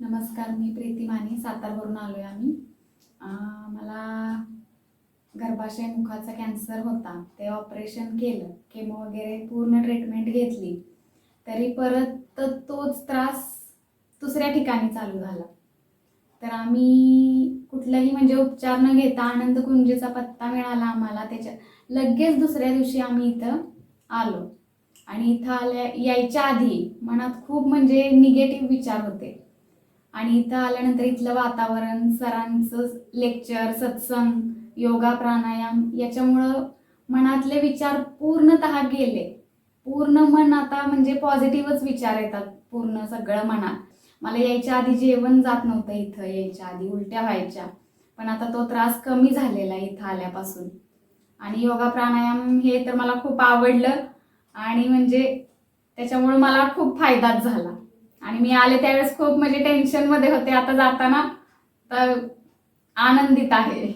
नमस्कार मी प्रीती माने सातारवरून आहे आम्ही. मला गर्भाशय मुखाचा कॅन्सर होता. ते ऑपरेशन केलं. केमो वगैरे पूर्ण ट्रीटमेंट घेतली. तरी परत तोच त्रास दुसऱ्या ठिकाणी चालू झाला. तर आम्ही कुठलाही म्हणजे उपचार न घेता आनंद कुंजेचा पत्ता मिळाला आम्हाला. त्याच्या लगेच दुसऱ्या दिवशी आम्ही इथं आलो. आणि इथं आल्या यायच्या आधी मनात खूप म्हणजे निगेटिव्ह विचार होते. आणि इथं आल्यानंतर इथलं वातावरण सरांचं लेक्चर सत्संग योगा प्राणायाम याच्यामुळं मनातले विचार पूर्णतः गेले. पूर्ण मन आता म्हणजे पॉझिटिव्हच विचार येतात पूर्ण सगळं मनात. मला यायच्या आधी जेवण जात नव्हतं इथं यायच्या आधी उलट्या व्हायच्या. पण आता तो त्रास कमी झालेला आहे इथं आल्यापासून. आणि योगा प्राणायाम हे तर मला खूप आवडलं. आणि म्हणजे त्याच्यामुळे मला खूप फायदाच झाला. आणि मी आले त्यावेळेस खूप म्हणजे टेन्शनमध्ये होते. आता जाताना तर आनंदित आहे.